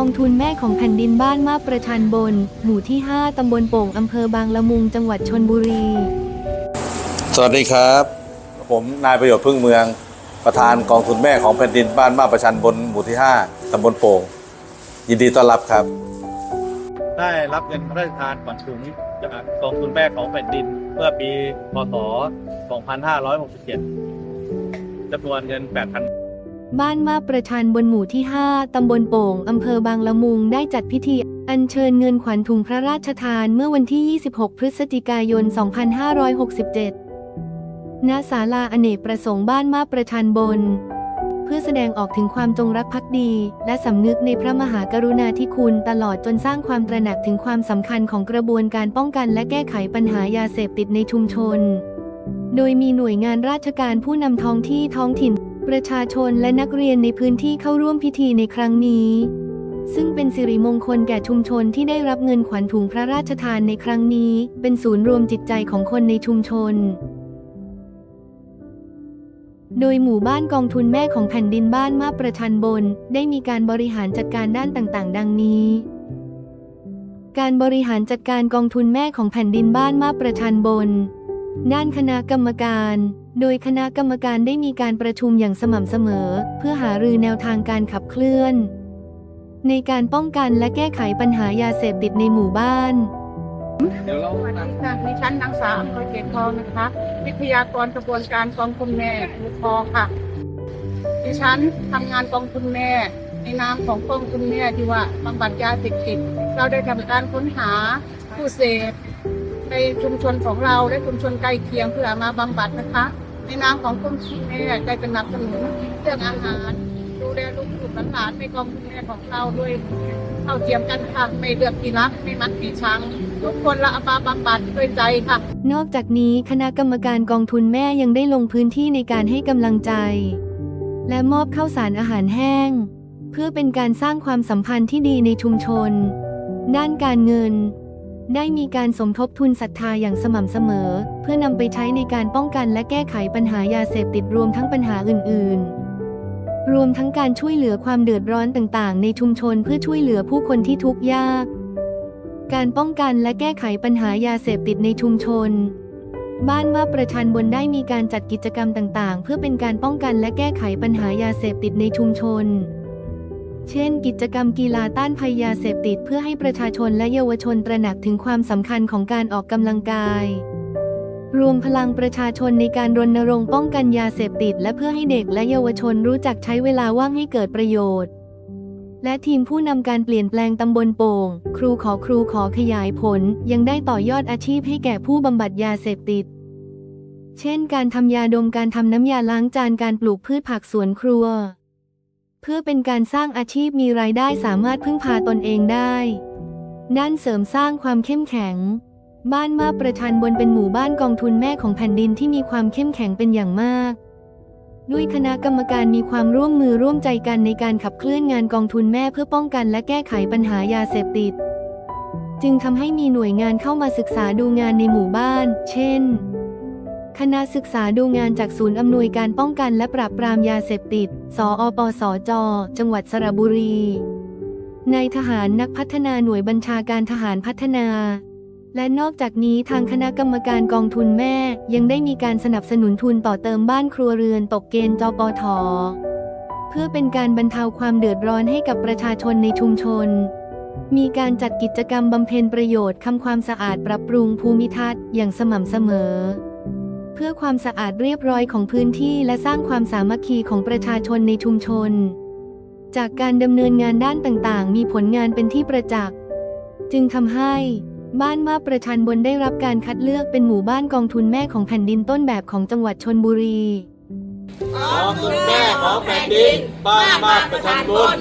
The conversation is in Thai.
องทุนแม่ของแผ่นดินบ้านมาบประชันบน หมู่ที่ 5 ตำบลโป่งอำเภอบางละมุง จังหวัดชนบุรี สวัสดีครับ ผมนายประโยชน์พึ่งเมือง ประธานกองทุนแม่ของแผ่นดินบ้านมาประชันบน หมู่ที่ 5 ตำบลโป่ง ยินดีต้อนรับครับ ได้รับเงินพระราชทานขวัญถุงจากกองทุนแม่ของแผ่นดินเมื่อปี พศ 2567จำนวนเงิน 8,000 บ้านมาประชันบนหมู่ที่ 5 ตำบลโป่ง อำเภอบางละมุงได้จัดพิธี อัญเชิญเงินขวัญถุงพระราชทานเมื่อวันที่ 26 พฤศจิกายน 2567 ณ ศาลาอเนกประสงค์บ้านมาประชันบน เพื่อแสดงออกถึงความจงรักภักดี และสำนึกในพระมหากรุณาธิคุณตลอดจนสร้างความตระหนักถึงความสำคัญของกระบวนการป้องกันและแก้ไขปัญหายาเสพติดในชุมชน โดยมีหน่วยงานราชการผู้นำท้องที่ท้องถิ่น ประชาชนและนักเรียนในพื้นที่เข้าร่วมพิธีในครั้งนี้ ซึ่งเป็นสิริมงคลแก่ชุมชนที่ได้รับเงินขวัญถุงพระราชทานในครั้งนี้ เป็นศูนย์รวมจิตใจของคนในชุมชน โดยหมู่บ้านกองทุนแม่ของแผ่นดินบ้านมาประชันบน ได้มีการบริหารจัดการด้านต่างๆ ดังนี้การบริหารจัดการกองทุนแม่ของแผ่นดินบ้านมาประชันบน ด้านคณะกรรมการ โดยคณะกรรมการได้มีการประชุมอย่างสม่ำเสมอ เพื่อหารือแนวทางการขับเคลื่อน ในการป้องกันและแก้ไขปัญหายาเสพติดในหมู่บ้าน เดี๋ยวเราสวัสดีค่ะดิฉันนางสาวอำเภอเกตทองนะคะ วิทยากรกระบวนการกองทุนแม่ลูกคอค่ะ ดิฉันทำงานกองทุนแม่ ในนามของกองทุนแม่ที่ว่าบำบัดยาเสพติด เราได้ทำการค้นหาผู้เสพในชุมชนของเราและชุมชนใกล้เคียงเพื่อมาบำบัดนะคะ ในนามของกองทุนแม่ได้สนับสนุนเรื่องอาหารดูแลลูกๆหลานในกองทุนแม่ของเราด้วยเท่าเทียมกันค่ะไม่เลือกกี่รักไม่มัดกี่ชังทุกคนละอามาบำบัดด้วยใจค่ะ นอกจากนี้คณะกรรมการกองทุนแม่ยังได้ลงพื้นที่ในการให้กำลังใจ และมอบข้าวสารอาหารแห้ง เพื่อเป็นการสร้างความสัมพันธ์ที่ดีในชุมชน ด้านการเงิน ได้มีการสมทบทุนศรัทธาอย่างสม่ำเสมอ เพื่อนำไปใช้ในการป้องกันและแก้ไขปัญหายาเสพติดรวมทั้งปัญหาอื่น ๆ รวมทั้งการช่วยเหลือความเดือดร้อนต่าง ๆ ในชุมชนเพื่อช่วยเหลือผู้คนที่ทุกข์ยาก การป้องกันและแก้ไขปัญหายาเสพติดในชุมชน บ้านมาประชันบนได้มีการจัดกิจกรรมต่าง ๆ เพื่อเป็นการป้องกันและแก้ไขปัญหายาเสพติดในชุมชน เช่น กิจกรรมกีฬาต้านภัยยาเสพติดเพื่อให้ประชาชนและเยาวชนตระหนักถึงความสำคัญของการออกกำลังกาย รวมพลังประชาชนในการรณรงค์ป้องกันยาเสพติด และเพื่อให้เด็กและเยาวชนรู้จักใช้เวลาว่างให้เกิดประโยชน์ และทีมผู้นำการเปลี่ยนแปลงตำบลโป่ง ครูขอครูขอขยายผล ยังได้ต่อยอดอาชีพให้แก่ผู้บำบัดยาเสพติดเช่น การทำยาดม การทำน้ำยาล้างจาน การปลูกพืชผักสวนครัว เพื่อเป็นการสร้างอาชีพมีรายได้สามารถพึ่งพาตนเองได้ด้านเสริมสร้างความเข้มแข็ง บ้านมาประชันบนเป็นหมู่บ้านกองทุนแม่ของแผ่นดินที่มีความเข้มแข็งเป็นอย่างมาก ด้วยคณะกรรมการมีความร่วมมือร่วมใจกันในการขับเคลื่อนงานกองทุนแม่เพื่อป้องกันและแก้ไขปัญหายาเสพติด จึงทำให้มีหน่วยงานเข้ามาศึกษาดูงานในหมู่บ้าน เช่น คณะศึกษาดูงานจากศูนย์อำนวยการป้องกันและปราบปรามยาเสพติด สอปสจ จังหวัดสระบุรีนายทหารนักพัฒนาหน่วยบัญชาการทหารพัฒนา และนอกจากนี้ทางคณะกรรมการกองทุนแม่ ยังได้มีการสนับสนุนทุนต่อเติมบ้านครัวเรือนตกเกณฑ์จปท เพื่อเป็นการบรรเทาความเดือดร้อนให้กับประชาชนในชุมชนมีการจัดกิจกรรมบำเพ็ญประโยชน์ ทำความสะอาดปรับปรุงภูมิทัศน์อย่างสม่ำเสมอ เพื่อความสะอาดเรียบร้อยของพื้นที่และสร้างความสามัคคีของประชาชนในชุมชน จากการดำเนินงานด้านต่างๆ มีผลงานเป็นที่ประจักษ์ จึงทำให้บ้านมาประชันบนได้รับการคัดเลือกเป็นหมู่บ้านกองทุนแม่ของแผ่นดินต้นแบบของจังหวัดชนบุรีกองทุนแม่ของแผ่นดิน บ้านมาประชันบน